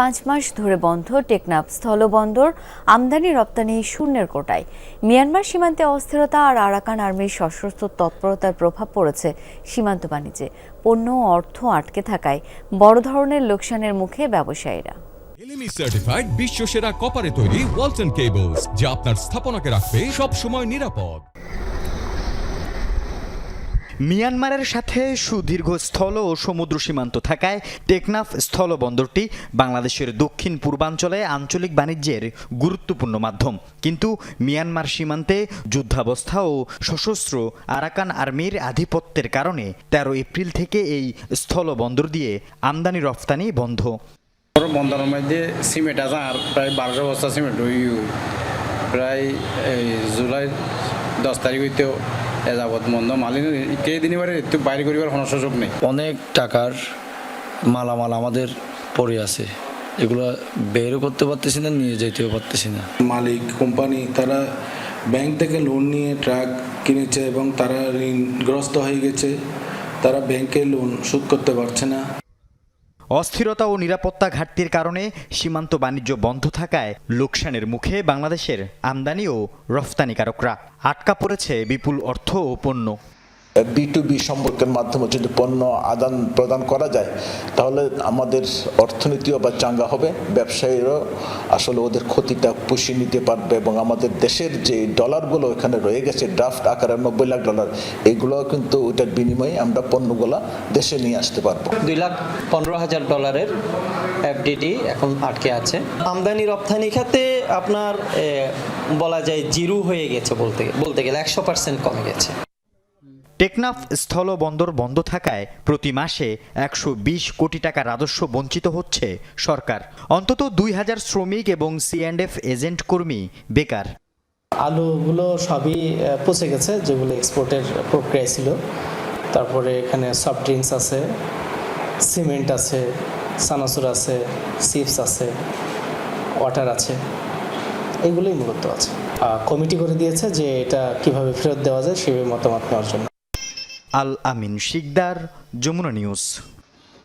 পাঁচ মাস ধরে বন্ধ টেকনাফ স্থলবন্দর, আমদানি রপ্তানি শূন্যের কোটায়। মিয়ানমার সীমান্তে অস্থিরতা আর আরাকান আর্মির সশস্ত্র তৎপরতার প্রভাব পড়েছে সীমান্ত বাণিজ্যে। পণ্য অর্থ আটকে থাকায় বড় ধরনের লোকসানের মুখে ব্যবসায়ীরা। এলএমই সার্টিফাইড বিশ্ব সেরা কপারে তৈরি ওয়ালটন কেবলস যা আপনার স্থাপনাকে রাখবে সব সময় নিরাপদ। মিয়ানমারের সাথে সুদীর্ঘ স্থল ও সমুদ্র সীমান্ত থাকায় টেকনাফ স্থলবন্দরটি বাংলাদেশের দক্ষিণ পূর্বাঞ্চলে আঞ্চলিক বাণিজ্যের গুরুত্বপূর্ণ মাধ্যম। কিন্তু মিয়ানমার সীমান্তে যুদ্ধাবস্থা ও সশস্ত্র আরাকান আর্মির আধিপত্যের কারণে তেরো এপ্রিল থেকে এই স্থলবন্দর দিয়ে আমদানি রফতানি বন্ধ। বন্দরের মধ্যে সিমেন্ট আর প্রায় বস্তা সিমেন্ট প্রায় জুলাই দশ তারিখ হইতেও এ মন্দ। বন্ধ মালিন কেই দিন এবারে একটু বাইরে করিবার কোনো সুযোগ নেই। অনেক টাকার মালামাল আমাদের পড়ে আছে। এগুলো বেরও করতে পারতেছি না নিয়ে যেতেও পারতেছি না। মালিক কোম্পানি তারা ব্যাংক থেকে লোন নিয়ে ট্রাক কিনেছে এবং তারা ঋণগ্রস্ত হয়ে গেছে। তারা ব্যাংকে লোন শোধ করতে পারছে না। অস্থিরতা ও নিরাপত্তা ঘাটতির কারণে সীমান্ত বাণিজ্য বন্ধ থাকায় লোকসানের মুখে বাংলাদেশের আমদানি ও রফতানিকারকরা। আটকা পড়েছে বিপুল অর্থ ও পণ্য। বি টু বি সম্পর্কের মাধ্যমে যদি পণ্য আদান প্রদান করা যায়, তাহলে আমাদের অর্থনীতিও বা চাঙ্গা হবে, ব্যবসায়ীরাও আসলে ওদের ক্ষতিটা পুষিয়ে নিতে পারবে এবং আমাদের দেশের যে ডলারগুলো এখানে রয়ে গেছে ড্রাফট আকারে নব্বই লাখ ডলার এগুলো কিন্তু ওইটার বিনিময়ে আমরা পণ্যগুলো দেশে নিয়ে আসতে পারব। দুই লাখ পনেরো হাজার ডলারের এফডিডি এখন আটকে আছে। আমদানি রপ্তানি খাতে আপনার বলা যায় জিরো হয়ে গেছে বলতে বলতে গেলে একশো পার্সেন্ট কমে গেছে। টেকনাফ স্থলবন্দর বন্ধ থাকায় প্রতি মাসে একশো বিশ কোটি টাকা রাজস্ব বঞ্চিত হচ্ছে সরকার। অন্তত দুই হাজার শ্রমিক এবং সিএন্ডএফ এজেন্ট কর্মী বেকার। আলুগুলো সবই পচে গেছে, যেগুলো এক্সপোর্টের প্রক্রিয়া ছিল। তারপরে এখানে সফট ড্রিঙ্কস আছে সিমেন্ট আছে সানাসুর আছে চিপস আছে ওয়াটার আছে, এগুলোই মূলত আছে। কমিটি করে দিয়েছে যে এটা কীভাবে ফেরত দেওয়া যায়, সেভাবে মতামত নেওয়ার জন্য। আল আমিন শিকদার যমুনা নিউজ।